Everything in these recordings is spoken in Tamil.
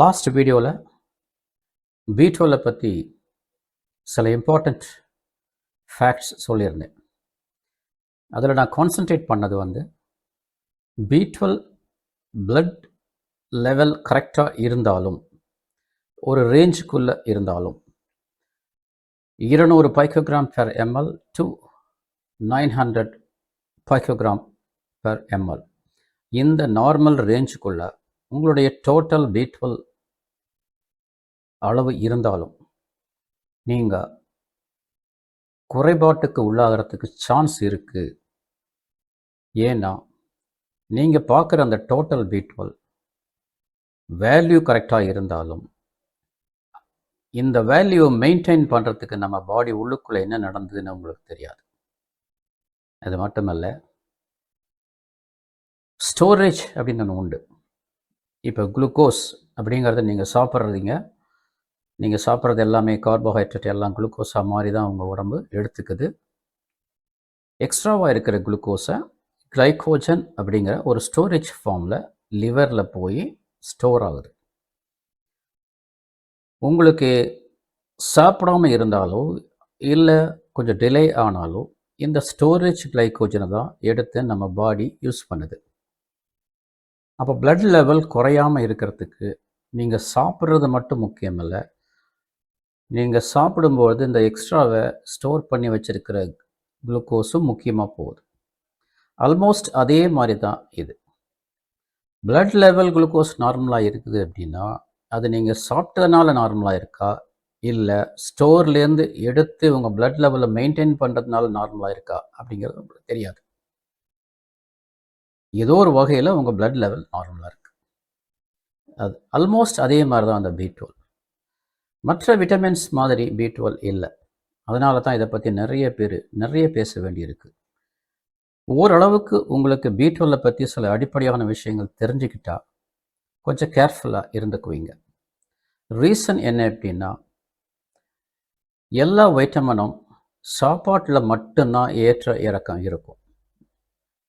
லாஸ்ட் வீடியோவில் பி டுவெல்லை பற்றி சில இம்பார்ட்டண்ட் ஃபேக்ட்ஸ் சொல்லியிருந்தேன். அதில் நான் கான்சென்ட்ரேட் பண்ணது வந்து பி டுவெல் பிளட் லெவல் கரெக்டாக இருந்தாலும் ஒரு ரேஞ்சுக்குள்ளே இருந்தாலும் இருநூறு picogram per ML to nine hundred picogram per ML இந்த நார்மல் ரேஞ்சுக்குள்ளே உங்களுடைய டோட்டல் பி டுவெல் அளவு இருந்தாலும் நீங்கள் குறைபாட்டுக்கு உள்ளாகிறதுக்கு சான்ஸ் இருக்குது ஏன்னா நீங்கள் பார்க்குற அந்த டோட்டல் பீட்வல் வேல்யூ கரெக்டாக இருந்தாலும் இந்த வேல்யூவை மெயின்டைன் பண்ணுறதுக்கு நம்ம பாடி உள்ளுக்குள்ளே என்ன நடந்ததுன்னு உங்களுக்கு தெரியாது. அது மட்டுமல்ல ஸ்டோரேஜ் அப்படின்னு ஒன்று உண்டு. இப்போ குளுக்கோஸ் அப்படிங்கிறத நீங்கள் சாப்பிட்றதீங்க நீங்கள் சாப்பிட்றது எல்லாமே கார்போஹைட்ரேட் எல்லாம் குளுக்கோஸாக மாதிரி தான் உங்கள் உடம்பு எடுத்துக்குது. எக்ஸ்ட்ராவாக இருக்கிற குளுக்கோஸை கிளைக்கோஜன் அப்படிங்கிற ஒரு ஸ்டோரேஜ் ஃபார்மில் லிவரில் போய் ஸ்டோர் ஆகுது. உங்களுக்கு சாப்பிடாம இருந்தாலோ இல்லை கொஞ்சம் டிலே ஆனாலோ இந்த ஸ்டோரேஜ் கிளைக்கோஜனை தான் எடுத்து நம்ம பாடி யூஸ் பண்ணுது. அப்போ ப்ளட் லெவல் குறையாமல் இருக்கிறதுக்கு நீங்கள் சாப்பிட்றது மட்டும் முக்கியமில்ல நீங்கள் சாப்பிடும்போது இந்த எக்ஸ்ட்ராவை ஸ்டோர் பண்ணி வச்சுருக்கிற குளுக்கோஸும் முக்கியமாக போகுது. ஆல்மோஸ்ட் அதே மாதிரி தான் இது. பிளட் லெவல் குளுக்கோஸ் நார்மலாக இருக்குது அப்படின்னா அது நீங்கள் சாப்பிட்டதுனால நார்மலாக இருக்கா? இல்லை ஸ்டோர்லேருந்து எடுத்து உங்கள் பிளட் லெவலை மெயின்டைன் பண்ணுறதுனால நார்மலாக இருக்கா? அப்படிங்கிறது உங்களுக்கு தெரியாது. ஏதோ ஒரு வகையில் உங்கள் பிளட் லெவல் நார்மலாக இருக்குது அது ஆல்மோஸ்ட் அதே மாதிரி தான் அந்த பி டுவெல் மற்ற விட்டமின்ஸ் மாதிரி பி டுவெல் இல்லை. அதனால தான் இதை பற்றி நிறைய பேர் நிறைய பேச வேண்டியிருக்கு. ஓரளவுக்கு உங்களுக்கு பி டுவெல்லை பற்றி சில அடிப்படையான விஷயங்கள் தெரிஞ்சுக்கிட்டா கொஞ்சம் கேர்ஃபுல்லாக இருந்துக்குவீங்க. ரீசன் என்ன அப்படின்னா எல்லா வைட்டமினும் சாப்பாட்டில் மட்டும்தான் ஏற்ற இறக்கம் இருக்கும்.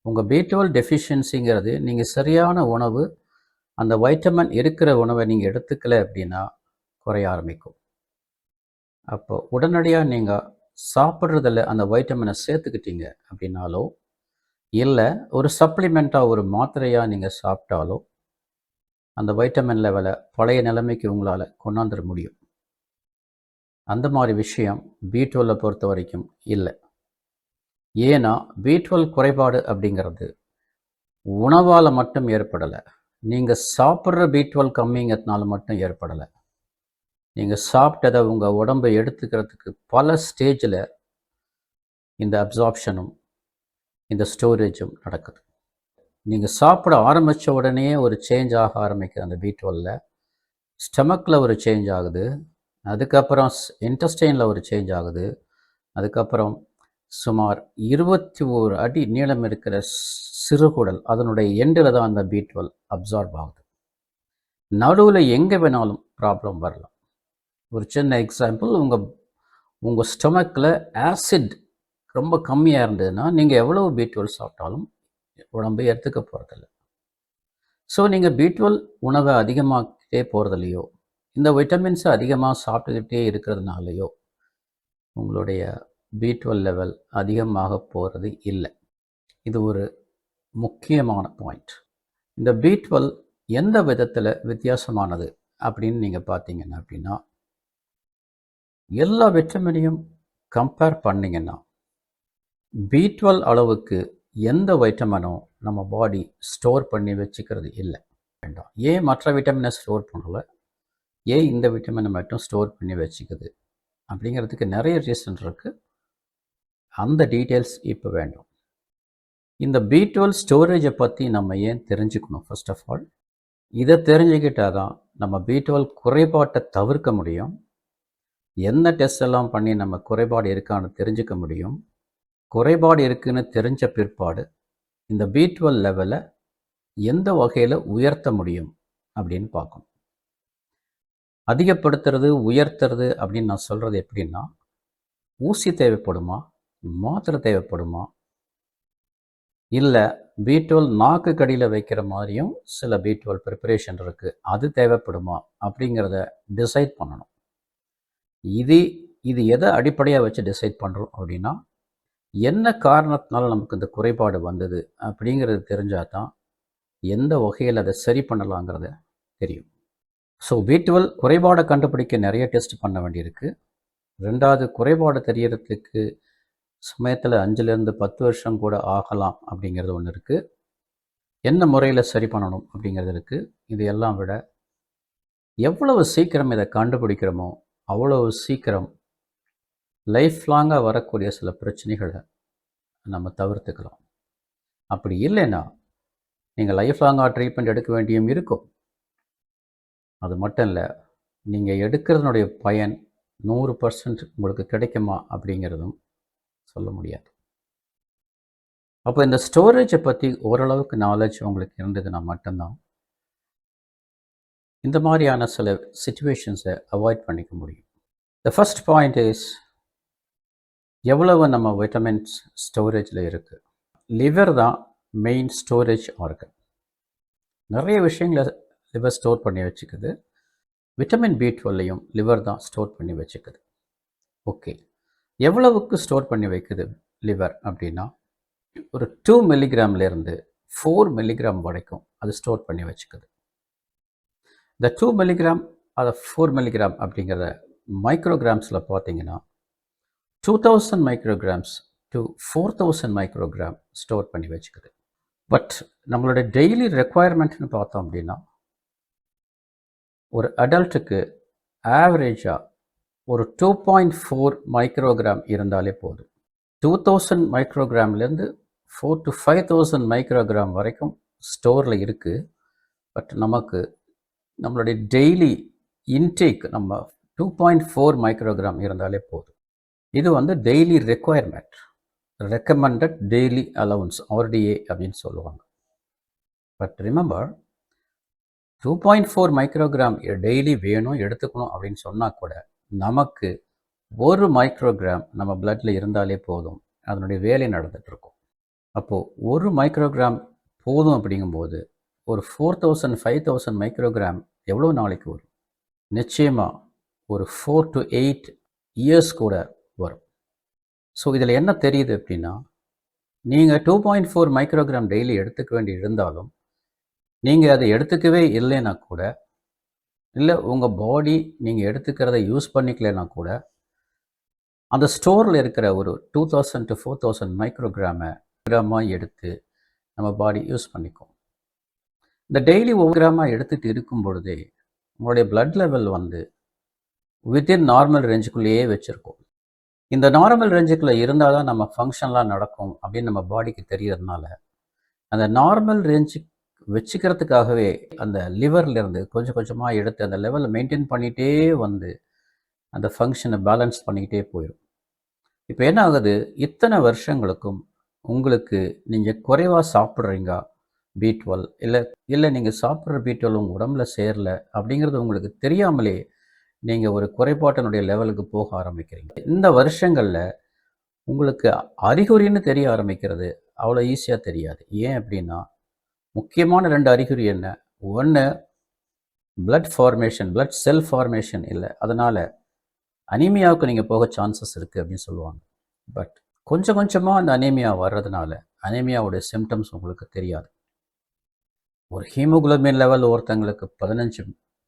உங்கள் பி டுவெல் டெஃபிஷியன்சிங்கிறது நீங்கள் சரியான உணவு அந்த வைட்டமின் இருக்கிற உணவை நீங்கள் எடுத்துக்கல அப்படின்னா குறைய ஆரம்பிக்கும். அப்போ உடனடியாக நீங்கள் சாப்பிட்றதில் அந்த வைட்டமினை சேர்த்துக்கிட்டீங்க அப்படின்னாலோ இல்லை ஒரு சப்ளிமெண்ட்டாக ஒரு மாத்திரையாக நீங்கள் சாப்பிட்டாலோ அந்த வைட்டமின் லெவலை பழைய நிலைமைக்கு உங்களால் கொண்டாந்துட முடியும். அந்த மாதிரி விஷயம் பி டுவெல்லை பொறுத்த வரைக்கும் இல்லை. ஏன்னா பி டுவெல் குறைபாடு அப்படிங்கிறது உணவால் மட்டும் ஏற்படலை. நீங்கள் சாப்பிட்ற பி டுவெல் கம்மிங்கிறதுனால மட்டும் ஏற்படலை. நீங்கள் சாப்பிட்டதை உங்கள் உடம்பை எடுத்துக்கிறதுக்கு பல ஸ்டேஜில் இந்த அப்சார்ப்ஷனும் இந்த ஸ்டோரேஜும் நடக்குது. நீங்கள் சாப்பிட ஆரம்பித்த உடனே ஒரு சேஞ்ச் ஆக ஆரம்பிக்குது அந்த பி டுவெல்ல ஸ்டமக்கில் ஒரு சேஞ்ச் ஆகுது. அதுக்கப்புறம் இன்டஸ்டைனில் ஒரு சேஞ்ச் ஆகுது. அதுக்கப்புறம் சுமார் இருபத்தி ஓரு அடி நீளம் இருக்கிற சிறுகுடல் அதனுடைய எண்டில் தான் அந்த பி டுவெல் அப்சார்ப் ஆகுது. நடுவில் எங்கே வேணாலும் ப்ராப்ளம் வரலாம். ஒரு சின்ன எக்ஸாம்பிள் உங்கள் உங்கள் ஸ்டொமக்கில் ஆசிட் ரொம்ப கம்மியாக இருந்ததுன்னா நீங்கள் எவ்வளோ பி டுவெல் சாப்பிட்டாலும் உடம்பு எடுத்துக்க போகிறதில்ல ஸோ நீங்கள் பி டுவெல் உணவை அதிகமாக்கிட்டே போகிறதுலையோ இந்த விட்டமின்ஸை அதிகமாக சாப்பிட்டுக்கிட்டே இருக்கிறதுனாலையோ உங்களுடைய பி டுவெல் லெவல் அதிகமாக போகிறது இல்லை. இது ஒரு முக்கியமான பாயிண்ட் இந்த பி டுவெல் எந்த விதத்தில் வித்தியாசமானது அப்படின்னு நீங்கள் பார்த்தீங்கன்னா அப்படின்னா எல்லா விட்டமினையும் கம்பேர் பண்ணிங்கன்னா பி டுவெல் அளவுக்கு எந்த வைட்டமினும் நம்ம பாடி ஸ்டோர் பண்ணி வச்சுக்கிறது இல்லை. வேண்டாம். ஏன் மற்ற விட்டமினை ஸ்டோர் பண்ணல ஏன் இந்த விட்டமினை மட்டும் ஸ்டோர் பண்ணி வச்சுக்குது அப்படிங்கிறதுக்கு நிறைய ரீசன் இருக்குது அந்த டீட்டெயில்ஸ் இப்போ வேண்டும். இந்த பி டுவெல் ஸ்டோரேஜை பற்றி நம்ம ஏன் தெரிஞ்சுக்கணும்? ஃபர்ஸ்ட் ஆஃப் ஆல் இதை தெரிஞ்சுக்கிட்டால் தான் நம்ம பி டுவெல் குறைபாட்டை தவிர்க்க முடியும். என்ன டெஸ்ட் எல்லாம் பண்ணி நம்ம குறைபாடு இருக்கான்னு தெரிஞ்சுக்க முடியும். குறைபாடு இருக்குன்னு தெரிஞ்ச பிற்பாடு இந்த பி டுவெல் லெவலை எந்த வகையில் உயர்த்த முடியும் அப்படின்னு பார்க்கணும். அதிகப்படுத்துறது உயர்த்துறது அப்படின்னு நான் சொல்கிறது எப்படின்னா ஊசி தேவைப்படுமா? மாத்திரை தேவைப்படுமா? இல்லை பி டுவெல் நாக்கு கடியில் வைக்கிற மாதிரியும் சில பி டுவெல் ப்ரிப்பரேஷன் இருக்குது அது தேவைப்படுமா? அப்படிங்கிறத டிசைட் பண்ணணும். இது இது எதை அடிப்படையாக வச்சு டிசைட் பண்ணுறோம் அப்படின்னா என்ன காரணத்தினால நமக்கு இந்த குறைபாடு வந்தது அப்படிங்கிறது தெரிஞ்சால் தான் எந்த வகையில் அதை சரி பண்ணலாங்கிறத தெரியும். ஸோ வீட்டுவல் குறைபாடை கண்டுபிடிக்க நிறைய டெஸ்ட் பண்ண வேண்டியிருக்கு. ரெண்டாவது குறைபாடு தெரியறதுக்கு சமயத்தில் அஞ்சுலேருந்து பத்து வருஷம் கூட ஆகலாம் அப்படிங்கிறது ஒன்று இருக்குது என்ன முறையில் சரி பண்ணணும் அப்படிங்கிறது இருக்குது இது எல்லாம் விட எவ்வளவு சீக்கிரம் இதை கண்டுபிடிக்கிறோமோ அவ்வளோ சீக்கிரம் லைஃப் லாங்காக வரக்கூடிய சில பிரச்சனைகளை நம்ம தவிர்த்துக்கலாம். அப்படி இல்லைன்னா நீங்கள் லைஃப் லாங்காக ட்ரீட்மெண்ட் எடுக்க வேண்டியும் இருக்கும். அது மட்டும் இல்லை நீங்கள் எடுக்கிறதுனுடைய பயன் நூறு பர்சன்ட் உங்களுக்கு கிடைக்குமா அப்படிங்கிறதும் சொல்ல முடியாது. அப்போ இந்த ஸ்டோரேஜை பற்றி ஓரளவுக்கு நாலேஜ் உங்களுக்கு இருந்ததுன்னா மட்டும்தான் இந்த மாதிரியான சில சுச்சுவேஷன்ஸை அவாய்ட் பண்ணிக்க முடியும். த ஃபஸ்ட் பாயிண்ட் இஸ் எவ்வளவு நம்ம விட்டமின்ஸ் ஸ்டோரேஜில் இருக்குது லிவர் தான் மெயின் ஸ்டோரேஜ் ஆர்கன் நிறைய விஷயங்களை லிவர் ஸ்டோர் பண்ணி வச்சுக்குது. விட்டமின் பி டுவெல்லையும் லிவர் தான் ஸ்டோர் பண்ணி வச்சுக்குது. ஓகே எவ்வளவுக்கு ஸ்டோர் பண்ணி வைக்குது லிவர் அப்படின்னா ஒரு டூ மில்லிகிராம்லேருந்து ஃபோர் மில்லிகிராம் வரைக்கும் அது ஸ்டோர் பண்ணி வச்சுக்குது. இந்த டூ மில்லிகிராம் அதை ஃபோர் மில்லிகிராம் அப்படிங்கிற மைக்ரோகிராம்ஸில் பார்த்தீங்கன்னா two thousand micrograms to four thousand microgram store பண்ணி வச்சுக்குது. பட் நம்மளோட டெய்லி ரெக்குவயர்மெண்ட்னு பார்த்தோம் அப்படின்னா ஒரு அடல்ட்டுக்கு ஆவரேஜாக ஒரு டூ பாயிண்ட் ஃபோர் மைக்ரோகிராம் இருந்தாலே போதும். Two thousand மைக்ரோகிராம்லேருந்து four to five thousand microgram வரைக்கும் ஸ்டோரில் இருக்குது பட் நமக்கு நம்மளுடைய டெய்லி இன்டேக் நம்ம டூ பாயிண்ட் ஃபோர் மைக்ரோகிராம் இருந்தாலே போதும். இது வந்து daily requirement recommended daily allowance RDA அப்படின்னு சொல்லுவாங்க. But remember two point four microgram daily வேணும் எடுத்துக்கணும் அப்படின்னு சொன்னால் கூட நமக்கு ஒரு மைக்ரோகிராம் நம்ம பிளட்டில் இருந்தாலே போதும். அதனுடைய வேலை நடந்துகிட்ருக்கும் அப்போது ஒரு மைக்ரோகிராம் போதும் அப்படிங்கும்போது ஒரு four thousand five thousand microgram எவ்வளோ நாளைக்கு வரும்? நிச்சயமாக ஒரு ஃபோர் டு எயிட் இயர்ஸ் கூட வரும். ஸோ இதில் என்ன தெரியுது அப்படின்னா நீங்கள் two point four microgram daily எடுத்துக்க வேண்டி இருந்தாலும் நீங்கள் அதை எடுத்துக்கவே இல்லைன்னா கூட இல்லை உங்கள் பாடி நீங்கள் எடுத்துக்கிறத யூஸ் பண்ணிக்கலைன்னா கூட அந்த ஸ்டோரில் இருக்கிற ஒரு two thousand to four thousand மைக்ரோகிராமை கிராமாக எடுத்து நம்ம பாடி யூஸ் பண்ணிக்கும். இந்த டெய்லி ஒவ்வொரு கிராமாக எடுத்துகிட்டு இருக்கும் பொழுதே உங்களுடைய பிளட் லெவல் வந்து வித்தின் நார்மல் ரேஞ்சுக்குள்ளேயே வச்சுருக்கோம். இந்த நார்மல் ரேஞ்சுக்குள்ளே இருந்தால் தான் நம்ம ஃபங்க்ஷன்லாம் நடக்கும் அப்படின்னு நம்ம பாடிக்கு தெரியறதுனால அந்த நார்மல் ரேஞ்சு வச்சுக்கிறதுக்காகவே அந்த லிவர்லேருந்து கொஞ்சம் கொஞ்சமாக எடுத்து அந்த லெவலை மெயின்டைன் பண்ணிகிட்டே வந்து அந்த ஃபங்க்ஷனை பேலன்ஸ் பண்ணிக்கிட்டே போயிடும் இப்போ என்ன ஆகுது? இத்தனை வருஷங்களுக்கும் உங்களுக்கு நீங்கள் குறைவாக சாப்பிட்றீங்க பி டுவெல் இல்லை இல்லை நீங்கள் சாப்பிட்ற பி டுவெல் உங்கள் உடம்புல சேரல அப்படிங்கிறது உங்களுக்கு தெரியாமலே நீங்கள் ஒரு குறைபாட்டினுடைய லெவலுக்கு போக ஆரம்பிக்கிறீங்க. இந்த வருஷங்களில் உங்களுக்கு அறிகுறின்னு தெரிய ஆரம்பிக்கிறது அவ்வளோ ஈஸியாக தெரியாது. ஏன் அப்படின்னா முக்கியமான ரெண்டு அறிகுறி என்ன? ஒன்று blood formation blood cell formation இல்லை. அதனால் அனீமியாவுக்கு நீங்கள் போக சான்சஸ் இருக்குது அப்படின்னு சொல்லுவாங்க. பட் கொஞ்சம் கொஞ்சமாக அந்த அனீமியா வர்றதுனால அனீமியாவுடைய சிம்டம்ஸ் உங்களுக்கு தெரியாது. ஒரு ஹீமோகுளோபின் லெவல் ஒருத்தங்களுக்கு பதினஞ்சு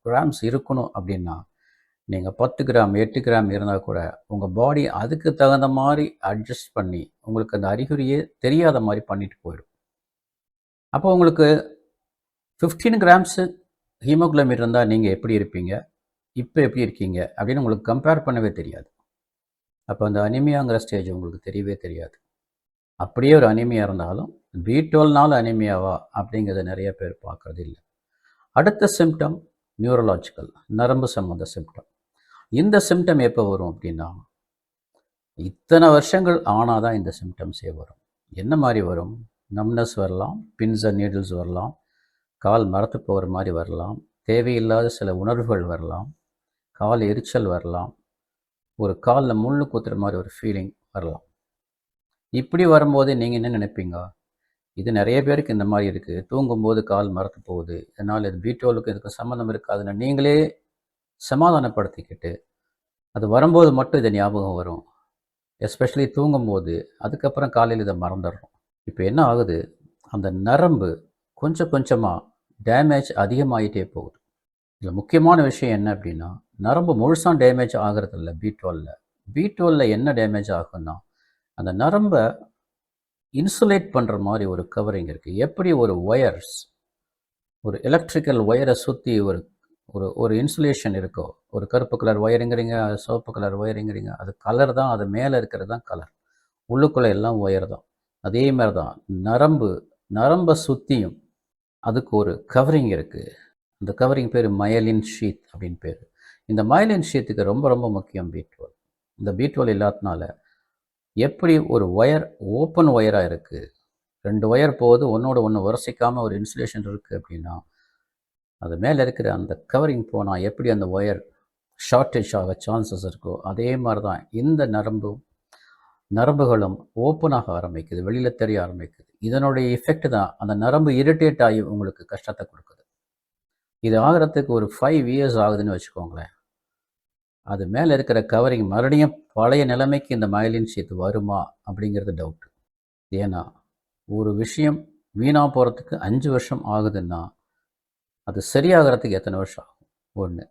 கிராம்ஸ் இருக்கணும் அப்படின்னா நீங்கள் பத்து கிராம் எட்டு கிராம் இருந்தால் கூட உங்கள் பாடி அதுக்கு தகுந்த மாதிரி அட்ஜஸ்ட் பண்ணி உங்களுக்கு அந்த அறிகுறியே தெரியாத மாதிரி பண்ணிட்டு போயிடும். அப்போ உங்களுக்கு ஃபிஃப்டீன் கிராம்ஸு ஹீமோகுளோபின் இருந்தால் நீங்கள் எப்படி இருப்பீங்க? இப்போ எப்படி இருக்கீங்க? அப்படின்னு உங்களுக்கு கம்பேர் பண்ணவே தெரியாது. அப்போ அந்த அனிமியாங்கிற ஸ்டேஜ் உங்களுக்கு தெரியவே தெரியாது. அப்படியே ஒரு அனிமியா இருந்தாலும் பி டுவெல்னால அனிமியாவா அப்படிங்கிறத நிறைய பேர் பார்க்குறது இல்லை. அடுத்த சிம்டம் நியூரலாஜிக்கல் நரம்பு சம்மந்த சிம்டம் இந்த சிம்டம் எப்போ வரும் அப்படின்னா இத்தனை வருஷங்கள் ஆனால் தான் இந்த சிம்டம்ஸே வரும். என்ன மாதிரி வரும்? நம்னஸ் வரலாம் பின்ஸ் அண்ட் நீடில்ஸ் வரலாம் கால் மரத்து போகிற மாதிரி வரலாம் தேவையில்லாத சில உணர்வுகள் வரலாம் கால் எரிச்சல் வரலாம் ஒரு காலில் முள்ளு குத்துற மாதிரி ஒரு ஃபீலிங் வரலாம். இப்படி வரும்போது நீங்கள் என்ன நினைப்பீங்க? இது நிறைய பேருக்கு இந்த மாதிரி இருக்குது தூங்கும்போது கால் மரத்து போகுது. இதனால் இது பீட்டோலுக்கு இதுக்கு சம்மந்தம் இருக்காதுன்னு நீங்களே சமாதானப்படுத்திக்கிட்டு அது வரும்போது மட்டும் இது ஞாபகம் வரும். எஸ்பெஷலி தூங்கும்போது அதுக்கப்புறம் காலையில் இதை மறந்துடுறோம். இப்போ என்ன ஆகுது? அந்த நரம்பு கொஞ்சம் கொஞ்சமாக டேமேஜ் அதிகமாகிட்டே போகுது. இதில் முக்கியமான விஷயம் என்ன அப்படின்னா நரம்பு முழுசாக டேமேஜ் ஆகிறதில்ல பி டுவெல்ல பி டுவெல்ல என்ன டேமேஜ் ஆகும்னா அந்த நரம்பை இன்சுலேட் பண்ணுற மாதிரி ஒரு கவரிங் இருக்குது எப்படி ஒரு ஒயர்ஸ் ஒரு எலக்ட்ரிக்கல் ஒயரை சுற்றி ஒரு ஒரு ஒரு இன்சுலேஷன் இருக்கோ ஒரு கருப்பு கலர் ஒயருங்கிறீங்க சிவப்பு கலர் ஒயருங்கிறீங்க அது கலர் தான் அது மேலே இருக்கிறது தான் கலர் உள்ளுக்குள்ளே எல்லாம் ஒயர் தான். அதே மாதிரி தான் நரம்பு நரம்பை சுற்றியும் அதுக்கு ஒரு கவரிங் இருக்குது அந்த கவரிங் பேர் மயலின் ஷீத் அப்படின்னு பேர். இந்த மயலின் ஷீத்துக்கு ரொம்ப ரொம்ப முக்கியம் பீட்ரோல் இந்த பீட்ரோல் இல்லாதனால எப்படி ஒரு ஒயர் ஓப்பன் ஒயராக இருக்குது ரெண்டு ஒயர் போகுது ஒன்றோட ஒன்று உரசிக்காமல் ஒரு இன்சுலேஷன் இருக்குது அப்படின்னா அது மேலே இருக்கிற அந்த கவரிங் போனால் எப்படி அந்த ஒயர் ஷார்ட்டேஜ் ஆக சான்சஸ் இருக்கோ அதே மாதிரி தான் இந்த நரம்பும் நரம்புகளும் ஓப்பனாக ஆரம்பிக்குது வெளியில் தெரிய ஆரம்பிக்குது. இதனுடைய எஃபெக்ட் தான் அந்த நரம்பு இரிட்டேட் ஆகி உங்களுக்கு கஷ்டத்தை கொடுக்குது. இது ஆகிறதுக்கு ஒரு ஃபைவ் இயர்ஸ் ஆகுதுன்னு வச்சுக்கோங்களேன். அது மேலே இருக்கிற கவரிங் மறுபடியும் பழைய நிலைமைக்கு இந்த மயலின் ஷீட் வருமா அப்படிங்கிறது டவுட் ஏன்னா ஒரு விஷயம் வீணாக போகிறதுக்கு அஞ்சு வருஷம் ஆகுதுன்னா அது சரியாகிறதுக்கு எத்தனை வருஷம் ஆகும்? ஒன்று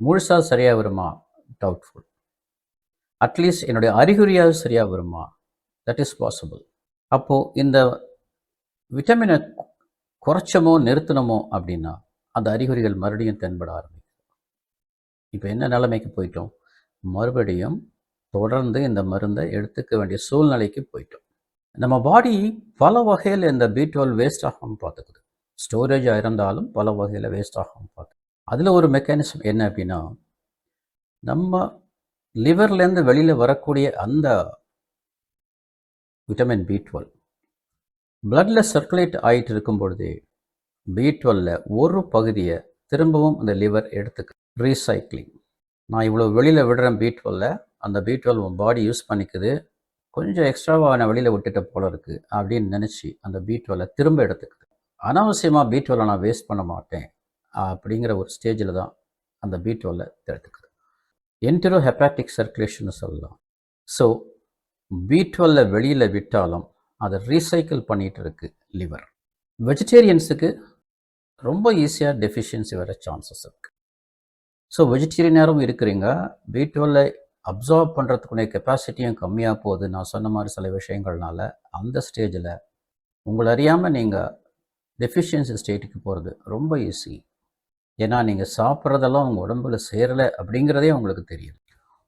முழுசாக சரியாக வருமா? டவுட்ஃபுல் அட்லீஸ்ட் என்னுடைய அறிகுறியாவது சரியாக வருமா? தட் இஸ் பாசிபிள் அப்போது இந்த விட்டமினை குறைச்சமோ நிறுத்தணுமோ அப்படின்னா அந்த அறிகுறிகள் மறுபடியும் தென்பட ஆரம்பிக்கும். இப்போ என்ன நிலைமைக்கு போயிட்டோம்? மறுபடியும் தொடர்ந்து இந்த மருந்தை எடுத்துக்க வேண்டிய சூழ்நிலைக்கு போயிட்டோம். நம்ம பாடி பல வகையில் இந்த பி டுவெல் வேஸ்ட் ஆகாமல் பார்த்துக்குது. ஸ்டோரேஜாக இருந்தாலும் பல வகையில் வேஸ்ட் ஆகாமல் பார்த்து அதில் ஒரு மெக்கானிசம் என்ன அப்படின்னா நம்ம லிவர்லேருந்து வெளியில் வரக்கூடிய அந்த விட்டமின் பி டுவெல் பிளட்டில் சர்க்குலேட் ஆகிட்டு இருக்கும் பொழுது பி டுவெல்ல ஒரு பகுதியை திரும்பவும் அந்த லிவர் எடுத்துக்க ரீசைக்ளிங் நான் இவ்வளோ வெளியில் விடுறேன் பீட்வெல்ல அந்த பீட்வெல் உன் பாடி யூஸ் பண்ணிக்குது. கொஞ்சம் எக்ஸ்ட்ராவாக நான் வெளியில் விட்டுட்ட போல இருக்குது அப்படின்னு நினச்சி அந்த பி திரும்ப எடுத்துக்குது. அனாவசியமாக பி நான் வேஸ்ட் பண்ண மாட்டேன் அப்படிங்கிற ஒரு ஸ்டேஜில் தான் அந்த பி டுவெல்லை எடுத்துக்குது. என்டரோ ஹெப்பாட்டிக் சர்க்குலேஷன் சொல்லலாம். ஸோ பீட் டுவெல்ல வெளியில் விட்டாலும் அதை ரீசைக்கிள் பண்ணிகிட்டு இருக்குது லிவர் வெஜிடேரியன்ஸுக்கு ரொம்ப ஈஸியாக டெஃபிஷியன்சி வர சான்சஸ் இருக்குது ஸோ வெஜிடேரியனாகவும் இருக்கிறீங்க. பி டுவெல்ல அப்சார்ப் கெப்பாசிட்டியும் கம்மியாக போகுது. நான் சொன்ன மாதிரி சில விஷயங்கள்னால அந்த ஸ்டேஜில் உங்களை அறியாமல் நீங்கள் டெஃபிஷியன்சி ஸ்டேட்டுக்கு போகிறது ரொம்ப ஈஸி ஏன்னா நீங்கள் சாப்பிட்றதெல்லாம் உங்கள் உடம்புல சேரலை அப்படிங்கிறதே உங்களுக்கு தெரியும்.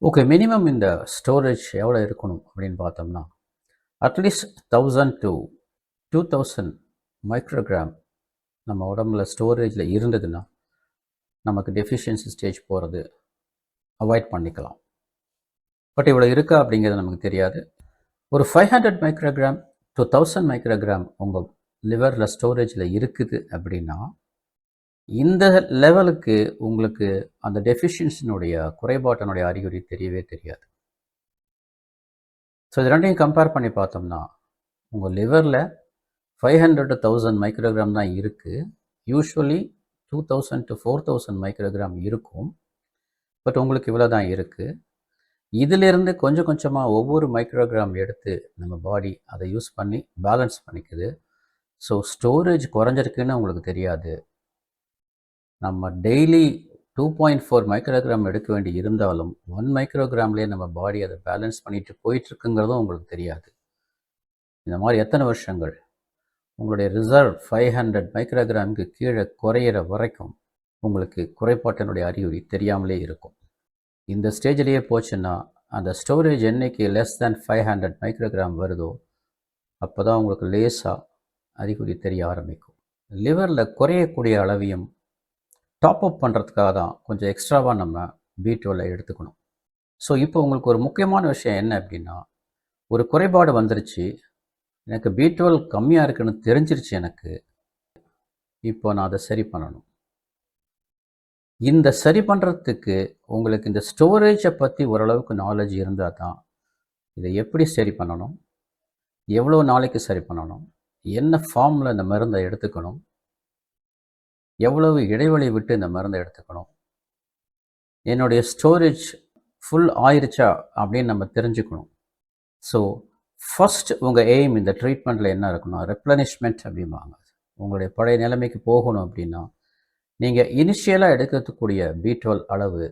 ஓகே மினிமம் இந்த ஸ்டோரேஜ் எவ்வளோ இருக்கணும் அப்படின்னு பார்த்தோம்னா at least thousand to two thousand microgram நம்ம உடம்புல ஸ்டோரேஜில் இருந்ததுன்னா நமக்கு டெஃபிஷியன்சி ஸ்டேஜ் போகிறது அவாய்ட் பண்ணிக்கலாம். பட் இவ்வளோ இருக்கா அப்படிங்கிறது நமக்கு தெரியாது. ஒரு five hundred microgram two thousand microgram உங்கள் லிவரில் ஸ்டோரேஜில் இருக்குது அப்படின்னா இந்த லெவலுக்கு உங்களுக்கு அந்த டெஃபிஷியன்சினுடைய குறைபாட்டினுடைய அறிகுறி தெரியவே தெரியாது. ஸோ இது ரெண்டையும் கம்பேர் பண்ணி பார்த்தோம்னா உங்கள் லிவரில் five hundred to thousand microgram தான் இருக்குது usually two thousand to four thousand microgram இருக்கும். பட் உங்களுக்கு இவ்வளோ தான் இருக்குது இதிலிருந்து கொஞ்சம் கொஞ்சமாக ஒவ்வொரு மைக்ரோகிராம் எடுத்து நம்ம பாடி அதை யூஸ் பண்ணி பேலன்ஸ் பண்ணிக்குது. ஸோ ஸ்டோரேஜ் குறைஞ்சிருக்குன்னு உங்களுக்கு தெரியாது. நம்ம daily two point four microgram எடுக்க வேண்டி இருந்தாலும் ஒன் மைக்ரோகிராம்லேயே நம்ம பாடி அதை பேலன்ஸ் பண்ணிட்டு போயிட்டுருக்குங்கிறதும் உங்களுக்கு தெரியாது. இந்த மாதிரி எத்தனை வருஷங்கள்? உங்களுடைய ரிசர்வ் ஃபைவ் ஹண்ட்ரட் மைக்ரோகிராமுக்கு கீழே குறையிற வரைக்கும் உங்களுக்கு குறைபாட்டினுடைய அறிகுறி தெரியாமலே இருக்கும். இந்த ஸ்டேஜ்லேயே போச்சுன்னா அந்த ஸ்டோரேஜ் என்னைக்கு less than five hundred microgram வருதோ அப்போ தான் உங்களுக்கு லேசாக அறிகுறி தெரிய ஆரம்பிக்கும். லிவரில் குறையக்கூடிய அளவையும் டாப் அப் பண்ணுறதுக்காக தான் கொஞ்சம் எக்ஸ்ட்ராவாக நம்ம பி டுவெல்லை எடுத்துக்கணும். ஸோ இப்போ உங்களுக்கு ஒரு முக்கியமான விஷயம் என்ன அப்படின்னா ஒரு குறைபாடு வந்துருச்சு எனக்கு பி டுவெல் கம்மியாக இருக்குன்னு தெரிஞ்சிருச்சு எனக்கு. இப்போ நான் அதை சரி பண்ணணும். இந்த சரி பண்ணுறதுக்கு உங்களுக்கு இந்த ஸ்டோரேஜை பற்றி ஓரளவுக்கு நாலேஜ் இருந்தால் தான் இதை எப்படி சரி பண்ணணும்? எவ்வளோ நாளைக்கு சரி பண்ணணும்? என்ன ஃபார்மில் இந்த மருந்தை எடுத்துக்கணும்? எவ்வளவு இடைவெளி விட்டு இந்த மருந்தை எடுத்துக்கணும்? என்னுடைய ஸ்டோரேஜ் ஃபுல் ஆயிருச்சா அப்படின்னு நம்ம தெரிஞ்சுக்கணும். ஸோ ஃபர்ஸ்ட் உங்கள் எய்ம் இந்த ட்ரீட்மெண்ட்டில் என்ன இருக்கணும்? ரெப்ளனிஷ்மெண்ட் அப்படிம்பாங்க. உங்களுடைய பழைய நிலைமைக்கு போகணும் அப்படின்னா நீங்கள் இனிஷியலாக எடுக்கக்கூடிய டுவெல் அளவு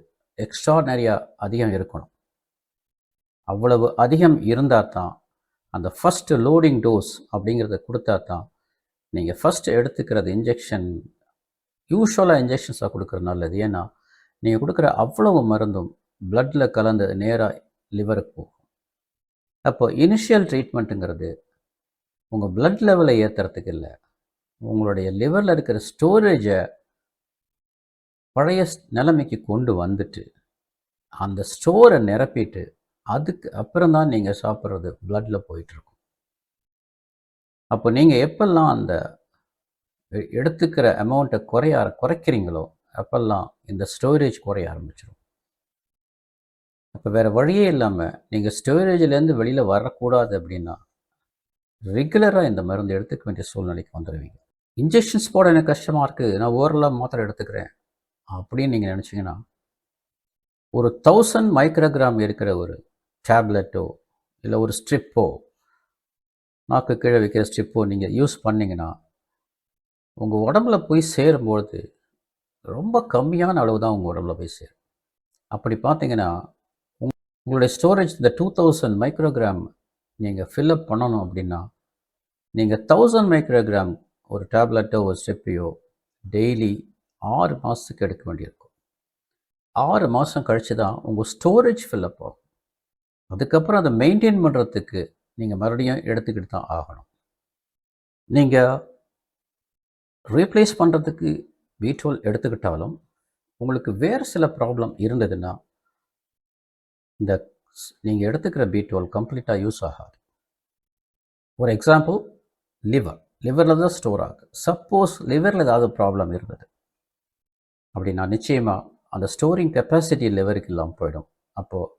எக்ஸ்ட்ரானரியாக அதிகம் இருக்கணும். அவ்வளவு அதிகம் இருந்தால் தான் அந்த ஃபஸ்ட்டு லோடிங் டோஸ் அப்படிங்கிறத கொடுத்தா தான் நீங்கள் ஃபஸ்ட்டு எடுத்துக்கிறது இன்ஜெக்ஷன் யூஸ்வலாக இன்ஜெக்ஷன்ஸாக கொடுக்குறது நல்லது. ஏன்னா நீங்கள் கொடுக்குற அவ்வளவு மருந்தும் பிளட்டில் கலந்து நேராக லிவருக்கு போகும். அப்போது இனிஷியல் ட்ரீட்மெண்ட்டுங்கிறது உங்கள் பிளட் லெவலை ஏற்றுறதுக்கு இல்லை. உங்களுடைய லிவரில் இருக்கிற ஸ்டோரேஜை பழைய நிலைமைக்கு கொண்டு வந்துட்டு அந்த ஸ்டோரை நிரப்பிட்டு அதுக்கு அப்புறம் தான் நீங்கள் சாப்பிட்றது பிளட்டில் போயிட்டுருக்கும். அப்போ நீங்கள் எப்பெல்லாம் அந்த எடுத்துக்கிற அமௌண்ட்டை குறைய குறைக்கிறீங்களோ அப்பெல்லாம் இந்த ஸ்டோரேஜ் குறைய ஆரம்பிச்சிடும் அப்போ வேறு வழியே இல்லாமல் நீங்கள் ஸ்டோரேஜ்லேருந்து வெளியில் வரக்கூடாது அப்படின்னா ரெகுலராக இந்த மருந்து எடுத்துக்க வேண்டிய சூழ்நிலைக்கு வந்துடுவீங்க இன்ஜெக்ஷன்ஸ் போட எனக்கு கஷ்டமாக இருக்குது நான் ஓரலாக மாத்திரை எடுத்துக்கிறேன். அப்படின்னு நீங்கள் நினச்சிங்கன்னா ஒரு தௌசண்ட் மைக்ரோகிராம் இருக்கிற ஒரு டேப்லெட்டோ இல்லை ஒரு ஸ்ட்ரிப்போ நாக்கு கீழே வைக்கிற ஸ்ட்ரிப்போ நீங்கள் யூஸ் பண்ணிங்கன்னா உங்கள் உடம்புல போய் சேரும்பொழுது ரொம்ப கம்மியான அளவு தான் உங்கள் உடம்புல போய் சேரும். அப்படி பார்த்தீங்கன்னா உங்களுடைய ஸ்டோரேஜ் இந்த டூ தௌசண்ட் மைக்ரோகிராம் நீங்கள் ஃபில்அப் பண்ணணும் அப்படின்னா நீங்கள் தௌசண்ட் மைக்ரோகிராம் ஒரு டேப்லெட்டோ ஒரு ஸ்டெப்பையோ டெய்லி ஆறு மாதத்துக்கு எடுக்க வேண்டியிருக்கும். ஆறு மாதம் கழித்து தான் உங்கள் ஸ்டோரேஜ் ஃபில்அப் ஆகும். அதுக்கப்புறம் அதை மெயின்டைன் பண்ணுறதுக்கு நீங்கள் மறுபடியும் எடுத்துக்கிட்டு தான் ஆகணும். நீங்கள் ரீப்ளேஸ் பண்ணுறதுக்கு பீட்ரோல் எடுத்துக்கிட்டாலும் உங்களுக்கு வேறு சில ப்ராப்ளம் இருந்ததுன்னா இந்த நீங்கள் எடுத்துக்கிற பி டுவெல் கம்ப்ளீட்டாக யூஸ் ஆகாது. ஒரு எக்ஸாம்பிள் லிவர் லிவரில் தான் ஸ்டோர் ஆகுது. சப்போஸ் லிவரில் ஏதாவது ப்ராப்ளம் இருந்தது. அப்படின்னா நிச்சயமாக அந்த ஸ்டோரிங் கெப்பாசிட்டி லிவருக்கு இல்லாமல் போயிடும். அப்போது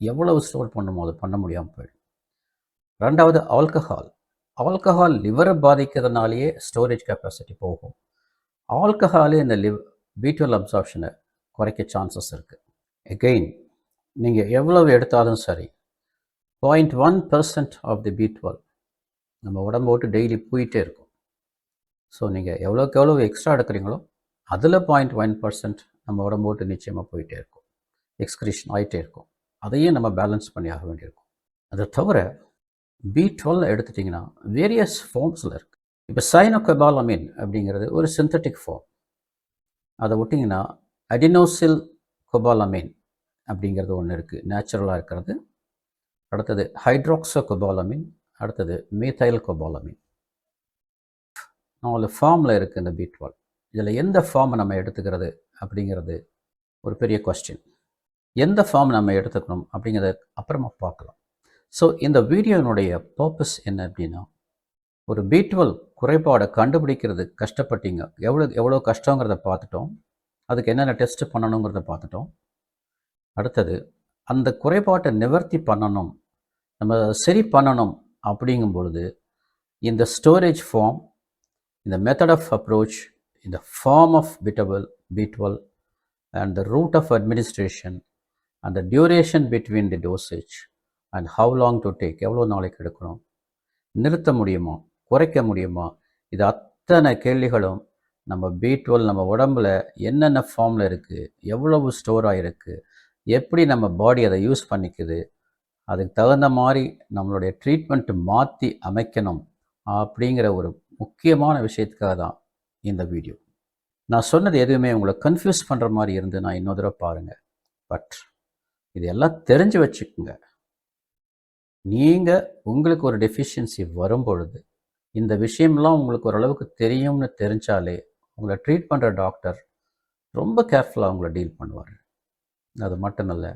எவ்வளவு ஸ்டோர் பண்ணுமோ அதை பண்ண முடியாமல் போயிடும். ரெண்டாவது ஆல்கஹால் ஆல்கஹால் லிவரை பாதிக்கிறதுனாலேயே ஸ்டோரேஜ் கெப்பாசிட்டி போகும். ஆல்கஹாலே இந்த லிவ் பீட்டல் அப்சார்ப்ஷனை குறைக்க சான்சஸ் இருக்குது எகெயின் நீங்கள் எவ்வளவு எடுத்தாலும் சரி point one percent of the B twelve நம்ம உடம்பு விட்டு டெய்லி போயிட்டே இருக்கும். ஸோ நீங்கள் எவ்வளோக்கு எவ்வளோ எக்ஸ்ட்ரா எடுக்கிறீங்களோ அதில் பாயிண்ட் ஒன் பர்சன்ட் நம்ம உடம்பு விட்டு நிச்சயமாக போயிட்டே இருக்கும். எக்ஸ்கிரிஷன் ஆகிட்டே இருக்கும். அதையும் நம்ம பேலன்ஸ் பண்ணி ஆக வேண்டியிருக்கும். அதை தவிர பி டுவெல் எடுத்துட்டிங்கன்னா வேரியஸ் ஃபார்ம்ஸில் இருக்குது இப்போ சைனோகபாலமின் அப்படிங்கிறது ஒரு சிந்தட்டிக் ஃபார்ம் அதை விட்டிங்கன்னா அடினோசில் கொபாலமின் அப்படிங்கிறது ஒன்று இருக்குது நேச்சுரலாக இருக்கிறது. அடுத்தது ஹைட்ராக்சோ கொபாலமின் அடுத்தது மீத்தைல் கொபாலமின் நாலு ஃபார்மில் இருக்குது இந்த பி டுவெல் இதில் எந்த ஃபார்மை நம்ம எடுத்துக்கிறது அப்படிங்கிறது ஒரு பெரிய கொஸ்டின் எந்த ஃபார்ம் நம்ம எடுத்துக்கணும் அப்படிங்கிறத அப்புறமா பார்க்கலாம். ஸோ இந்த வீடியோனுடைய பர்பஸ் என்ன அப்படின்னா ஒரு பி டுவெல் குறைபாடை கண்டுபிடிக்கிறது கஷ்டப்பட்டீங்க. எவ்வளோ எவ்வளோ கஷ்டங்கிறத பார்த்துட்டோம். அதுக்கு என்னென்ன டெஸ்ட் பண்ணணுங்கிறத பார்த்துட்டோம். அடுத்தது அந்த குறைபாட்டை நிவர்த்தி பண்ணணும் நம்ம சரி பண்ணணும் அப்படிங்கும் பொழுது இந்த ஸ்டோரேஜ் ஃபார்ம் இந்த மெத்தட் ஆஃப் அப்ரோச் இந்த form of fittable B and the route of administration அந்த duration between the dosage and how long to take எவ்வளோ நாளைக்கு எடுக்கணும் நிறுத்த முடியுமா குறைக்க முடியுமா இது அத்தனை கேள்விகளும் நம்ம பி டுவெல் நம்ம உடம்புல என்னென்ன ஃபார்மில் இருக்குது எவ்வளவு ஸ்டோர் ஆகிருக்கு எப்படி நம்ம பாடி அதை யூஸ் பண்ணிக்குது அதுக்கு தகுந்த மாதிரி நம்மளுடைய ட்ரீட்மெண்ட்டு மாற்றி அமைக்கணும் அப்படிங்கிற ஒரு முக்கியமான விஷயத்துக்காக தான் இந்த வீடியோ நான் சொன்னது எதுவுமே உங்களை கன்ஃபியூஸ் பண்ணுற மாதிரி இருந்து நான் இன்னொரு தடவை பாருங்கள் பட் இது எல்லாம் தெரிஞ்சு வச்சுக்கோங்க. நீங்கள் உங்களுக்கு ஒரு டெஃபிஷியன்சி வரும் பொழுது இந்த விஷயம்லாம் உங்களுக்கு ஓரளவுக்கு தெரியும்னு தெரிஞ்சாலே உங்களை ட்ரீட் பண்ணுற டாக்டர் ரொம்ப கேர்ஃபுல்லாக உங்களை டீல் பண்ணுவார். அது மட்டுமல்ல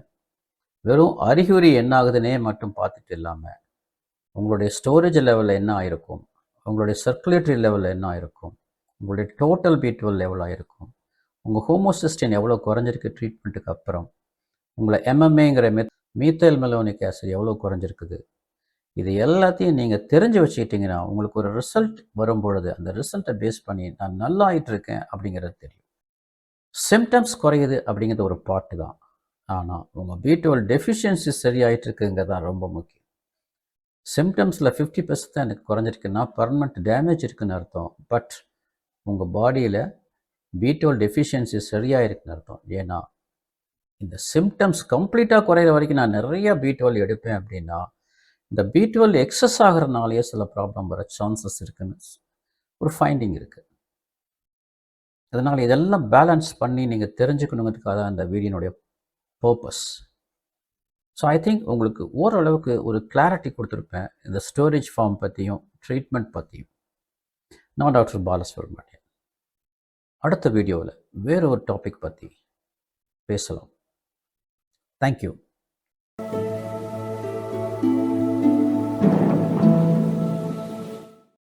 வெறும் அறிகுறி என்ன ஆகுதுன்னே மட்டும் பார்த்துட்டு இல்லாமல் உங்களுடைய ஸ்டோரேஜ் லெவலில் என்ன ஆயிருக்கும்? உங்களுடைய சர்க்குலேட்டரி லெவலில் என்ன ஆயிருக்கும்? உங்களுடைய டோட்டல் பி டுவெல் லெவல் ஆயிருக்கும். உங்கள் ஹோமோசிஸ்டின் எவ்வளோ குறைஞ்சிருக்கு ட்ரீட்மெண்ட்டுக்கு அப்புறம்? உங்களை எம்எம்ஏங்கிற மெத் மீத்தல் மெலோனிக் ஆசிட் எவ்வளோ குறைஞ்சிருக்குது? இது எல்லாத்தையும் நீங்கள் தெரிஞ்சு வச்சுக்கிட்டிங்கன்னா உங்களுக்கு ஒரு ரிசல்ட் வரும் பொழுது அந்த ரிசல்ட்டை பேஸ் பண்ணி நான் நல்லா ஆகிட்டு இருக்கேன் அப்படிங்கிறது தெரியும். சிம்டம்ஸ் குறையுது அப்படிங்கிறது ஒரு பாட்டு தான். ஆனால் உங்கள் பி டுவெல் டெஃபிஷியன்சி சரியாயிட்டு இருக்குங்கிறது தான் ரொம்ப முக்கியம். சிம்டம்ஸில் ஃபிஃப்டி பர்சன்ட் தான் எனக்கு குறைஞ்சிருக்குன்னா பர்மனெண்ட் டேமேஜ் இருக்குன்னு அர்த்தம். பட் உங்கள் பாடியில் பி டுவெல் டெஃபிஷியன்சி சரியாக இருக்குன்னு அர்த்தம். ஏன்னா இந்த சிம்டம்ஸ் கம்ப்ளீட்டாக குறையிற வரைக்கும் நான் நிறைய பி டுவெல் எடுப்பேன் அப்படின்னா இந்த பி டுவெல் எக்ஸஸ் ஆகிறனாலேயே சில ப்ராப்ளம் வர சான்சஸ் இருக்குன்னு ஒரு ஃபைண்டிங் இருக்குது அதனால் இதெல்லாம் பேலன்ஸ் பண்ணி நீங்கள் தெரிஞ்சுக்கணுங்கிறதுக்காக தான் இந்த வீடியோனுடைய பர்பஸ் ஸோ ஐ திங்க் உங்களுக்கு ஓரளவுக்கு ஒரு கிளாரிட்டி கொடுத்துருப்பேன். இந்த ஸ்டோரேஜ் ஃபார்ம் பற்றியும் ட்ரீட்மெண்ட் பற்றியும் நான் டாக்டர் பாலசுப்ரமணியன் அடுத்த வீடியோவில் வேறு ஒரு டாபிக் பற்றி பேசலாம் தேங்க்யூ